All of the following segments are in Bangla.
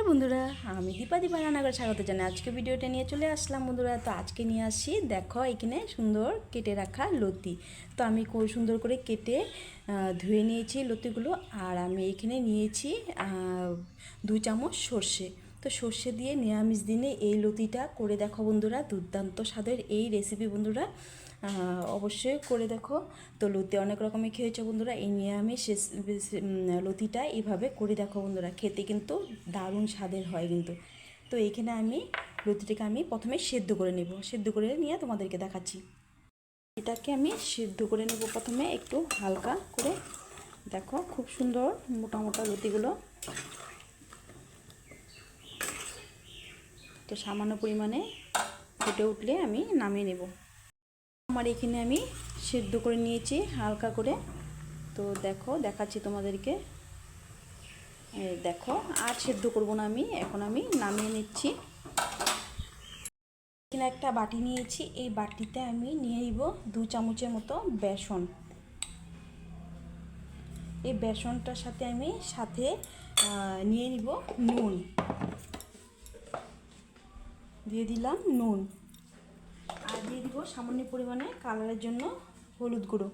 নমস্কার বন্ধুরা, আমি দীপা দীপা রান্নাঘর স্বাগত জানাই। আজকে ভিডিওটা নিয়ে চলে আসলাম বন্ধুরা। তো আজকে নিয়ে আসি, দেখো এখানে সুন্দর কেটে রাখা লতি। তো আমি খুব সুন্দর করে কেটে ধুয়ে নিয়েছি লতিগুলো, আর আমি এখানে নিয়েছি দু চামচ সর্ষে। তো সর্ষে দিয়ে নিরামিষ দিনে এই লতিটা করে দেখো বন্ধুরা, দুর্দান্ত স্বাদের এই রেসিপি বন্ধুরা। অবশ্যই করে দেখো। তো লতি অনেক রকমের খেয়েছো বন্ধুরা এই নিরামিষ রেস- রেস- উম, লতিটা এইভাবে করে দেখো বন্ধুরা খেতে কিন্তু দারুণ স্বাদের হয় কিন্তু। তো এইখানে আমি লতিটাকে আমি প্রথমে সেদ্ধ করে নেব সেদ্ধ করে নিয়ে তোমাদেরকে দেখাচ্ছি। এটাকে আমি সেদ্ধ করে নেব প্রথমে একটু হালকা করে। দেখো খুব সুন্দর মোটা মোটা লতিগুলো। তো সামান্য পরিমাণে ফুটে উঠলে আমি নামিয়ে নেব। আমার এখানে আমি সেদ্ধ করে নিয়েছি, হালকা করে। তো দেখো, দেখাচ্ছি তোমাদেরকে। দেখো, আর সেদ্ধ করব না আমি, এখন আমি নামিয়ে নিচ্ছি। এখানে একটা বাটি নিয়েছি, এই বাটিতে আমি নিয়ে নিব দু চামচের মতো বেসন। এই বেসনটার সাথে আমি সাথে নিয়ে নিব নুন। দিয়ে দিলাম নুন। দিয়ে দিব সামান্য পরিমাণে কালারের জন্য হলুদ গুঁড়ো।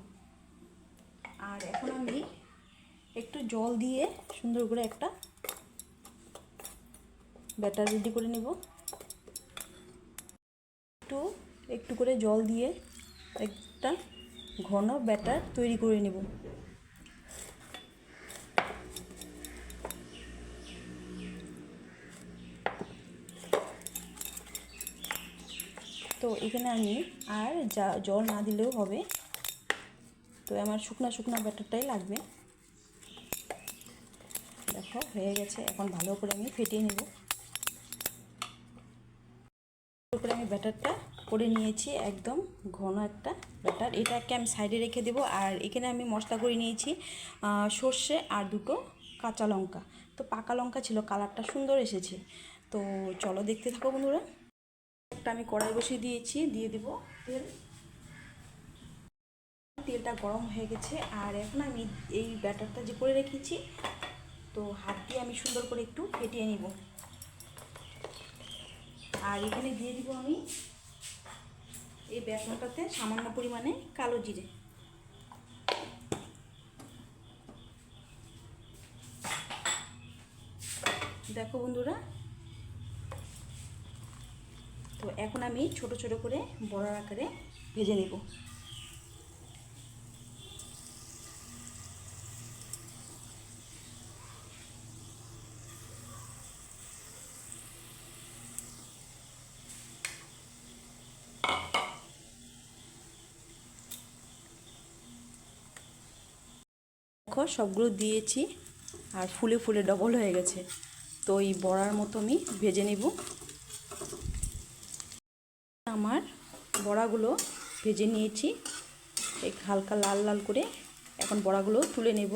আর এখন আমি একটু জল দিয়ে সুন্দর করে একটা ব্যাটার রেডি করে নেব। একটু একটু করে জল দিয়ে একটা ঘন ব্যাটার তৈরি করে নেব। তো এখানে আমি আর যা জল না দিলেও হবে। তো আমার শুকনা শুকনা ব্যাটারটাই লাগবে। দেখো, হয়ে গেছে। এখন ভালো করে আমি ফেটিয়ে নেব। ভালো করে আমি ব্যাটারটা করে নিয়েছি। একদম ঘন একটা ব্যাটার। এটাকে আমি সাইডে রেখে দেবো। আর এখানে আমি মশলা করে নিয়েছি সর্ষে আর দুটো কাঁচা লঙ্কা। তো পাকা লঙ্কা ছিল, কালারটা সুন্দর এসেছে। তো চলো দেখতে থাকো বন্ধুরা। একটা আমি কড়াই বসিয়ে দিয়েছি, দিয়ে দিব তেল। তেলটা গরম হয়ে গেছে, আর এখন আমি এই ব্যাটারটা যে করে রেখেছি, তো হাত দিয়ে আমি সুন্দর করে একটু ফেটিয়ে নিব। আর এখানে দিয়ে দিব আমি এই বেসনটাতে সামান্য পরিমাণে কালো জিরে। দেখো বন্ধুরা তো এখন আমি ছোট ছোট করে বড় আকারে ভেজে নেব। সবগুলো দিয়েছি আর ফুলে ফুলে ডবল হয়ে গেছে। তো এই বড়ার মতো আমি ভেজে নেব। আমার বড়াগুলো ভেজে নিয়েছি। এক হালকা লাল লাল করে এখন বড়াগুলো তুলে নেব।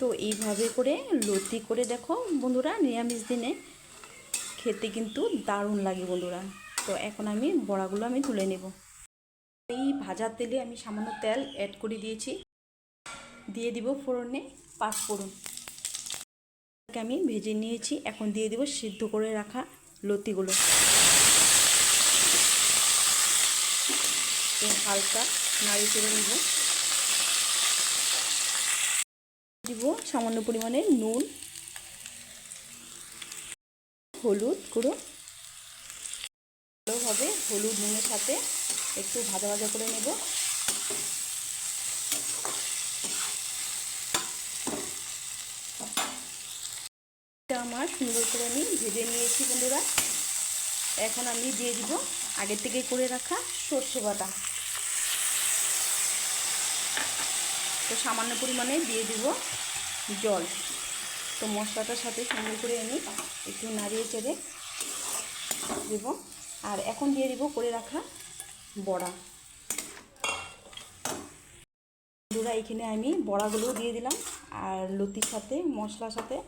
তো এইভাবে করে লতি করে দেখো বন্ধুরা, নিরামিষ দিনে খেতে কিন্তু দারুণ লাগে বন্ধুরা। তো এখন আমি বড়াগুলো আমি তুলে নেব। এই ভাজার তেলে আমি সামান্য তেল অ্যাড করে দিয়েছি। দিয়ে দিব ফোড়নে পাঁচ ফোড়ন। এটাকে আমি ভেজে নিয়েছি। এখন দিয়ে দিব সিদ্ধ করে রাখা লতিগুলো। হালকা নাড়ি করে নেব। দিব সামান্য পরিমাণে নুন, হলুদ গুঁড়ো। ভালোভাবে হলুদ নুনের সাথে একটু ভাজা ভাজা করে নেব এটা আমার সুন্দর করে আমি ভেজে নিয়েছি বন্ধুরা। এখন আমি দিয়ে দিব আগের থেকে করে রাখা সর্ষে বাটা। তো সামান্য পরিমাণে দিয়ে দিব জল। তো মশলাটার সাথে সুন্দর করে আমি একটু নাড়িয়ে চেড়ে দেব। আর এখন দিয়ে দিব করে রাখা বড়া। বন্ধুরা, এখানে আমি বড়াগুলো দিয়ে দিলাম। আর লতির সাথে, মশলার সাথে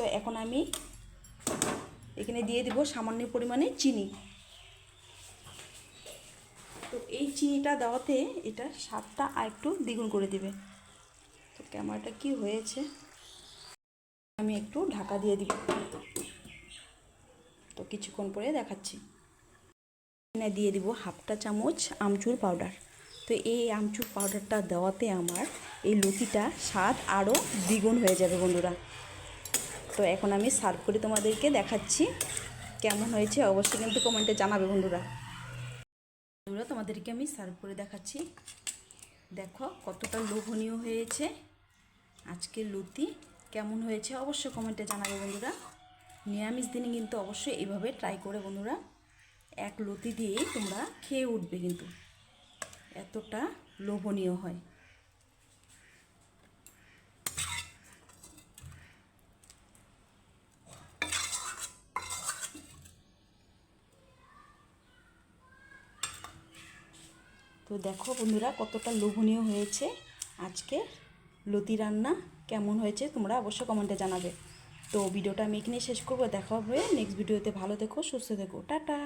তো এখন আমি এখানে দিয়ে দিব সামান্য পরিমাণে চিনি। তো এই চিনিটা দেওয়াতে এটা স্বাদটা আর একটু দ্বিগুণ করে দিবে। তো ক্যামেরাটা কি হয়েছে? আমি একটু ঢাকা দিয়ে দিব তো কিছুক্ষণ পরে দেখাচ্ছি। এখানে দিয়ে দিব হাফটা চামচ আমচুর পাউডার। তো এই আমচুর পাউডারটা দেওয়াতে আমার এই লুচিটা স্বাদ আরও দ্বিগুণ হয়ে যাবে বন্ধুরা। তো এখন আমি সার্ভ করে তোমাদেরকে, দেখাচ্ছি কেমন হয়েছে। অবশ্যই কিন্তু কমেন্টে জানাবে বন্ধুরা। বন্ধুরা, তোমাদেরকে আমি সার্ভ করে দেখাচ্ছি। দেখো, কতটা লোভনীয় হয়েছে আজকের লুতি। কেমন হয়েছে অবশ্যই কমেন্টে জানাবে বন্ধুরা। নিরামিষ দিনে কিন্তু অবশ্যই এইভাবে ট্রাই করে বন্ধুরা, এক লতি দিয়েই তোমরা খেয়ে উঠবে কিন্তু। এতটা লোভনীয় হয়। তো দেখো বন্ধুরা, কতটা লোভনীয় হয়েছে আজকে লতি রান্না। কেমন হয়েছে তোমরা অবশ্যই কমেন্টে জানাবে। তো ভিডিওটা আমি এখানে শেষ করব। দেখা হবে নেক্সট ভিডিওতে ভালো দেখো সুস্থ দেখো টাটা।